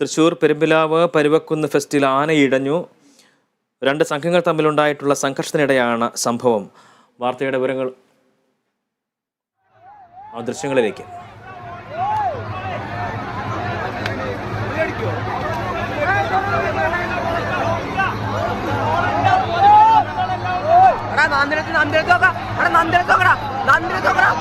തൃശൂർ പെരുമ്പിലാവ് പരുവക്കുന്ന് ഫെസ്റ്റിൽ ആനയിടഞ്ഞു രണ്ട് സംഘങ്ങൾ തമ്മിലുണ്ടായിട്ടുള്ള സംഘർഷത്തിനിടെയാണ് സംഭവം. വാർത്തയുടെ വിവരങ്ങൾ ആ ദൃശ്യങ്ങളിലേക്ക്. നന്ദിരത്ത് നന്ദിരത്ത് നോക്കാം.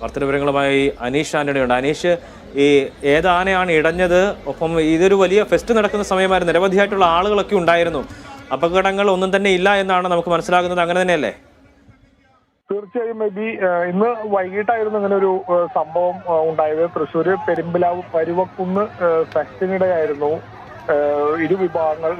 വാർത്തയുടെ വിവരങ്ങളുമായി അനീഷ് ആന്റണിയുണ്ട്. അനീഷ് ഈ ഏതാനയാണ് ഇടഞ്ഞത്? ഒപ്പം ഇതൊരു വലിയ ഫെസ്റ്റ് നടക്കുന്ന സമയമായിരുന്നു. നിരവധിയായിട്ടുള്ള ആളുകളൊക്കെ ഉണ്ടായിരുന്നു. അപകടങ്ങൾ ഒന്നും തന്നെ ഇല്ല എന്നാണ് നമുക്ക് മനസ്സിലാകുന്നത്. അങ്ങനെ തന്നെയല്ലേ? തീർച്ചയായും മേ ബി ഇന്ന് വൈകിട്ടായിരുന്നു ഇങ്ങനെ ഒരു സംഭവം ഉണ്ടായത്. തൃശ്ശൂര് പെരുമ്പിലാവ് പരുവക്കുന്ന് ഫെസ്റ്റിനിടെയായിരുന്നു ഇരു വിഭാഗങ്ങൾ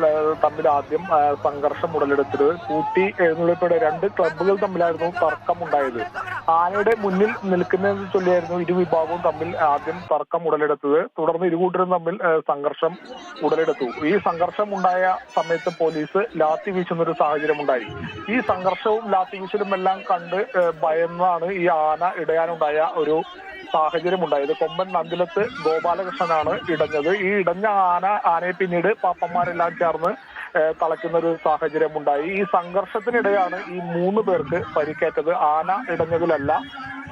തമ്മിൽ ആദ്യം സംഘർഷം ഉടലെടുത്തത്. കൂട്ടി എഴുന്നള്ളിപ്പയുടെ രണ്ട് ക്ലബ്ബുകൾ തമ്മിലായിരുന്നു തർക്കമുണ്ടായത്. ആനയുടെ മുന്നിൽ നിൽക്കുന്നതെന്ന് ചൊല്ലിയായിരുന്നു ഇരു വിഭാഗവും തമ്മിൽ ആദ്യം തർക്കം ഉടലെടുത്തത്. തുടർന്ന് ഇരുകൂട്ടരും തമ്മിൽ സംഘർഷം ഉടലെടുത്തു. ഈ സംഘർഷം ഉണ്ടായ സമയത്ത് പോലീസ് ലാത്തി വീശുന്ന ഒരു സാഹചര്യം ഉണ്ടായി ഈ സംഘർഷവും ലാത്തി വീശലും എല്ലാം കണ്ട് ഭയന്നാണ് ഈ ആന ഇടയാനുണ്ടായ ഒരു സാഹചര്യം ഉണ്ടായത് കൊമ്പൻ നന്ദിലത്ത് ഗോപാലകൃഷ്ണനാണ് ഇടഞ്ഞത്. ഈ ഇടഞ്ഞ ആന ആനയെ പിന്നീട് പാപ്പന്മാരെല്ലാം ചേർന്ന് തളയ്ക്കുന്ന ഒരു സാഹചര്യം ഉണ്ടായി. ഈ സംഘർഷത്തിനിടെയാണ് ഈ മൂന്ന് പേർക്ക് പരിക്കേറ്റത്. ആന ഇടഞ്ഞതിലല്ല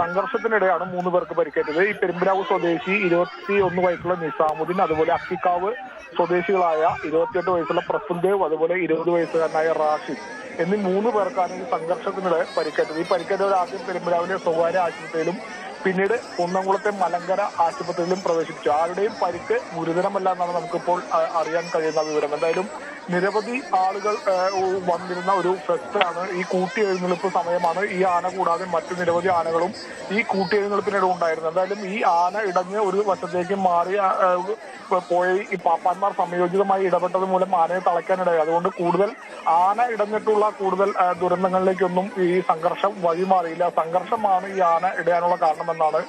സംഘർഷത്തിനിടെയാണ് മൂന്ന് പേർക്ക് പരിക്കേറ്റത്. ഈ പെരുമ്പിലാവ് സ്വദേശി ഇരുപത്തി ഒന്ന് വയസ്സുള്ള നിസാമുദ്ദീൻ അതുപോലെ അക്കിക്കാവ് സ്വദേശികളായ ഇരുപത്തിയെട്ട് വയസ്സുള്ള പ്രഫുൽദേവ് അതുപോലെ ഇരുപത് വയസ്സുകാരനായ റാഷിദ് എന്നീ മൂന്ന് പേർക്കാണ് ഈ സംഘർഷത്തിനിടെ പരിക്കേറ്റത്. ഈ പരിക്കേറ്റവർ ആദ്യം പെരുമ്പിലാവിലെ സ്വകാര്യ ആശുപത്രിയിലും പിന്നീട് കുന്നംകുളത്തെ മലങ്കര ആശുപത്രിയിലും പ്രവേശിപ്പിച്ചു. ആരുടെയും പരിക്ക് ഗുരുതരമല്ല എന്നാണ് നമുക്കിപ്പോൾ അറിയാൻ കഴിയുന്ന വിവരം. എന്തായാലും നിരവധി ആളുകൾ വന്നിരുന്ന ഒരു ഫെസ്റ്റാണ് ഈ കൂട്ടി എഴുന്നള്ളിപ്പ് സമയമാണ് ഈ ആന കൂടാതെ മറ്റു നിരവധി ആനകളും ഈ കൂട്ടി എഴുന്നള്ളിപ്പിനിടെ ഉണ്ടായിരുന്നു എന്തായാലും ഈ ആന ഇടഞ്ഞ് ഒരു വശത്തേക്ക് മാറി പോയി ഈ പാപ്പാന്മാർ സംയോജിതമായി ഇടപെട്ടത് മൂലം ആനയെ തളയ്ക്കാനിടയായി. അതുകൊണ്ട് കൂടുതൽ ആന ഇടഞ്ഞിട്ടുള്ള കൂടുതൽ ദുരന്തങ്ങളിലേക്കൊന്നും ഈ സംഘർഷം വഴിമാറിയില്ല. സംഘർഷമാണ് ഈ ആന ഇടയാനുള്ള കാരണമെന്നാണ്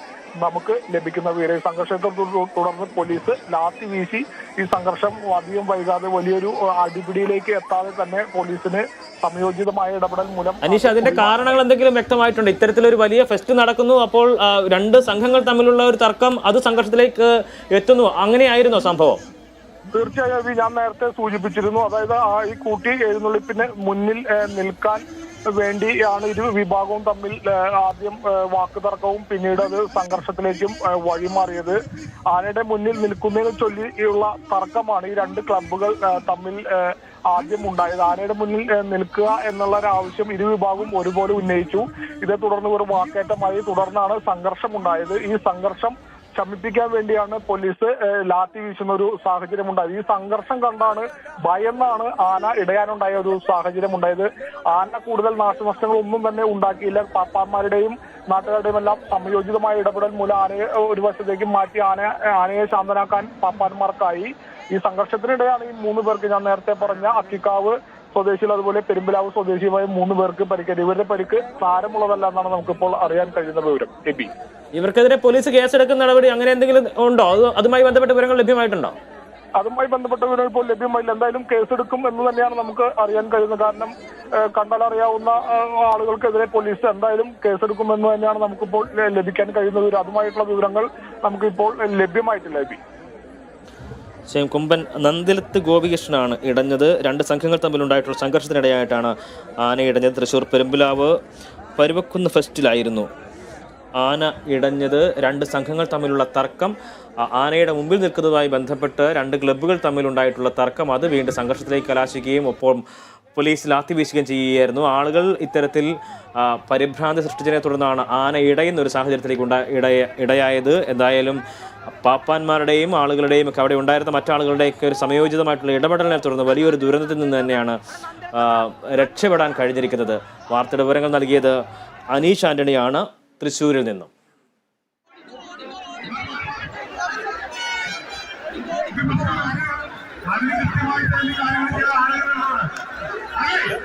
നമുക്ക് ലഭിക്കുന്ന വിവരം ഈ സംഘർഷത്തെ തുടർന്ന് പോലീസ് ലാത്തി വീശി ഈ സംഘർഷം അധികം വൈകാതെ വലിയൊരു അടിപിടിയിലേക്ക് എത്താതെ തന്നെ പോലീസിന് സംയോജിതമായ ഇടപെടൽ മൂലം അനീഷ് അതിന്റെ കാരണങ്ങൾ എന്തെങ്കിലും വ്യക്തമായിട്ടുണ്ട്? ഇത്തരത്തിലൊരു വലിയ ഫെസ്റ്റ് നടക്കുന്നു അപ്പോൾ രണ്ട് സംഘങ്ങൾ തമ്മിലുള്ള ഒരു തർക്കം അത് സംഘർഷത്തിലേക്ക് എത്തുന്നു. അങ്ങനെയായിരുന്നോ സംഭവം? തീർച്ചയായും ഞാൻ നേരത്തെ സൂചിപ്പിച്ചിരുന്നു. അതായത് ആ ഈ കൂട്ടി എഴുന്നള്ളിപ്പിന് മുന്നിൽ നിൽക്കാൻ വേണ്ടിയാണ് ഇരു വിഭാഗവും തമ്മിൽ ആദ്യം വാക്കുതർക്കവും പിന്നീട് അത് സംഘർഷത്തിലേക്കും വഴിമാറിയത്. ആനയുടെ മുന്നിൽ നിൽക്കുന്നതിനെ ചൊല്ലിയുള്ള തർക്കമാണ് ഈ രണ്ട് ക്ലബ്ബുകൾ തമ്മിൽ ആദ്യം ഉണ്ടായത്. ആനയുടെ മുന്നിൽ നിൽക്കുക എന്നുള്ള ഒരു ആവശ്യം ഇരുവിഭാഗവും ഒരുപോലെ ഉന്നയിച്ചു. ഇതേ തുടർന്ന് ഒരു വാക്കേറ്റമായി തുടർന്നാണ് സംഘർഷം ഉണ്ടായത് ഈ സംഘർഷം ശമിപ്പിക്കാൻ വേണ്ടിയാണ് പോലീസ് ലാത്തി വീശുന്ന ഒരു സാഹചര്യം ഉണ്ടായത് ഈ സംഘർഷം കണ്ടാണ് ഭയന്നാണ് ആന ഇടയാനുണ്ടായ ഒരു സാഹചര്യം ഉണ്ടായത് ആന കൂടുതൽ നാശനഷ്ടങ്ങൾ ഒന്നും തന്നെ ഉണ്ടാക്കിയില്ല. പാപ്പാന്മാരുടെയും നാട്ടുകാരുടെയും എല്ലാം സംയോജിതമായ ഇടപെടൽ മൂലം ആനയെ ഒരു വശത്തേക്ക് മാറ്റി ആന ആനയെ ശാന്തനാക്കാൻ പാപ്പാന്മാർക്കായി. ഈ സംഘർഷത്തിനിടെയാണ് ഈ മൂന്ന് പേർക്ക് ഞാൻ നേരത്തെ പറഞ്ഞ അക്കിക്കാവ് സ്വദേശികൾ അതുപോലെ പെരുമ്പലാവ് സ്വദേശിയുമായ മൂന്ന് പേർക്ക് പരിക്കേറ്റ്. ഇവരുടെ പരിക്ക് സാരമുള്ളതല്ല എന്നാണ് നമുക്കിപ്പോൾ അറിയാൻ കഴിയുന്ന വിവരം. എബി. ഇവർക്കെതിരെ പോലീസ് കേസെടുക്കുന്ന നടപടി അങ്ങനെ എന്തെങ്കിലും ഉണ്ടോ? അത് അതുമായി ബന്ധപ്പെട്ട വിവരങ്ങൾ ലഭ്യമായിട്ടുണ്ടോ? അതുമായി ബന്ധപ്പെട്ട വിവരങ്ങൾ ഇപ്പോൾ ലഭ്യമായില്ല. എന്തായാലും കേസെടുക്കും എന്ന് തന്നെയാണ് നമുക്ക് അറിയാൻ കഴിയുന്നത്. കാരണം കണ്ടാൽ അറിയാവുന്ന ആളുകൾക്കെതിരെ പോലീസ് എന്തായാലും കേസെടുക്കും എന്ന് തന്നെയാണ് നമുക്കിപ്പോൾ ലഭിക്കാൻ കഴിയുന്നത് വിവരം. അതുമായിട്ടുള്ള വിവരങ്ങൾ നമുക്കിപ്പോൾ ലഭ്യമായിട്ടില്ല എബി. കൊമ്പൻ നന്ദിലത്ത് ഗോപികൃഷ്ണനാണ് ഇടഞ്ഞത്. രണ്ട് സംഘങ്ങൾ തമ്മിലുണ്ടായിട്ടുള്ള സംഘർഷത്തിനിടെയായിട്ടാണ് ആന ഇടഞ്ഞത്. തൃശ്ശൂർ പെരുമ്പിലാവ് പരുവക്കുന്ന് ഫെസ്റ്റിലായിരുന്നു ആന ഇടഞ്ഞത്. രണ്ട് സംഘങ്ങൾ തമ്മിലുള്ള തർക്കം ആനയുടെ മുമ്പിൽ നിൽക്കുന്നതുമായി ബന്ധപ്പെട്ട് രണ്ട് ക്ലബ്ബുകൾ തമ്മിലുണ്ടായിട്ടുള്ള തർക്കം അത് വീണ്ടും സംഘർഷത്തിലേക്ക് കലാശിക്കുകയും ഒപ്പം പോലീസ് ലാത്തി വീശുകയും ചെയ്യുകയായിരുന്നു. ആളുകൾ ഇത്തരത്തിൽ പരിഭ്രാന്തി സൃഷ്ടിച്ചതിനെ തുടർന്നാണ് ആന ഇടയുന്ന ഒരു സാഹചര്യത്തിലേക്ക് ഉണ്ടാ ഇടയ ഇടയായത്. എന്തായാലും പാപ്പാന്മാരുടെയും ആളുകളുടെയും ഒക്കെ അവിടെ ഉണ്ടായിരുന്ന മറ്റാളുകളുടെയൊക്കെ ഒരു സംയോജിതമായിട്ടുള്ള ഇടപെടലിനെ തുടർന്ന് വലിയൊരു ദുരന്തത്തിൽ നിന്ന് തന്നെയാണ് രക്ഷപ്പെടാൻ കഴിഞ്ഞിരിക്കുന്നത്. വാർത്തയുടെ വിവരങ്ങൾ നൽകിയത് അനീഷ് ആന്റണിയാണ് തൃശ്ശൂരിൽ നിന്നും. ചെയ്ത ആളുകളാണ് Hey!